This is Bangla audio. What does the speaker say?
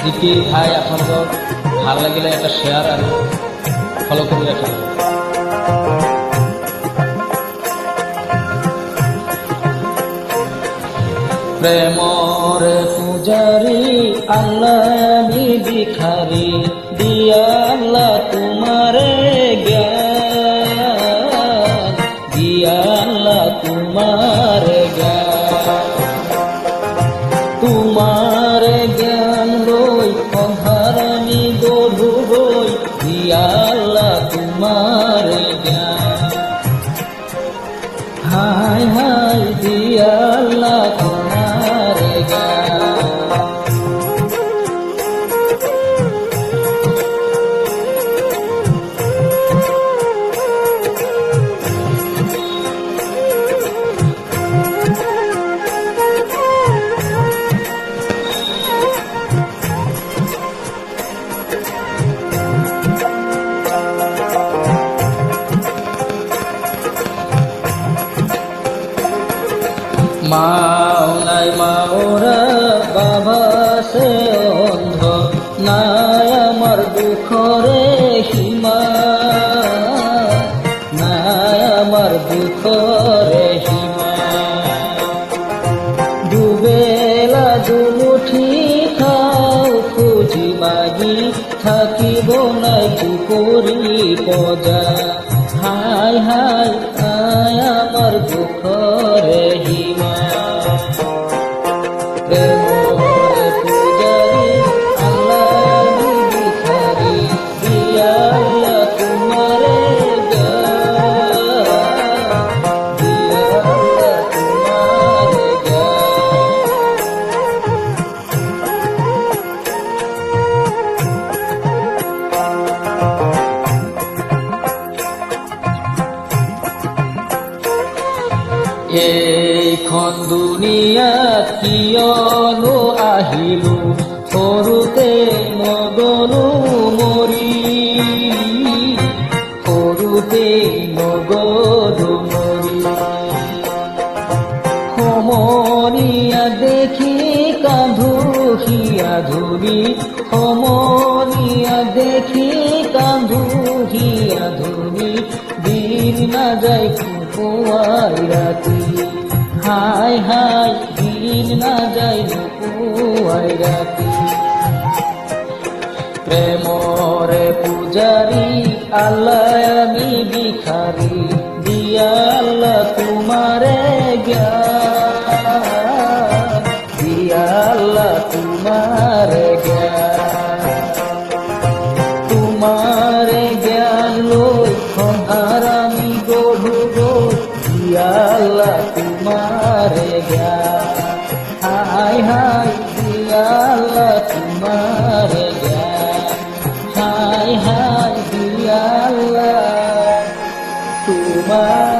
জিপি ভাই আপনাদের ভালো লাগিলে এটা শ্বেয়ার আৰু ফলো কৰি ৰাখিব প্রেমর পূজারি আল্লাহ ভিখারি দিয়া আল্লাহ তোমারে জ্ঞান, দিয়া তোমারে তোমার আল্লাহ তোমার জ্ঞান। হায় হাই মাও নাই মাওরা বাবা সে অন্ধ, নাই আমার দুঃখরে সীমা। নাই আমার দুঃখরে সীমা। দুবেলা দুমুঠি খাও খুঁজি মাগি থাকিব নাই কুকুরি পজা। হাই হাই আয় আমার দুঃখরে হিমা এইখন দুনিয়াত কিয়নো আহিলো? সৰুতে নগলো মৰি। সৰুতে নগলো মৰি। সমনীয়া দেখি কান্ধু ধুলি। সমনীয়া দেখি কান্ধু ধুলি। দিন না যায় পুয়াই রাতি। হাই হাই দিন না যায় পুয়াই রাতি। প্রেমরে পূজারি, আল্লাহ আমি ভিখারি, দিয়া আল্লাহ তোমারে জ্ঞান দিয়া তোমারে জ্ঞান তোমারে তোমারে গা হাই হাই দিয়া তোমার জ্ঞান হাই হাই দিয়া তোমার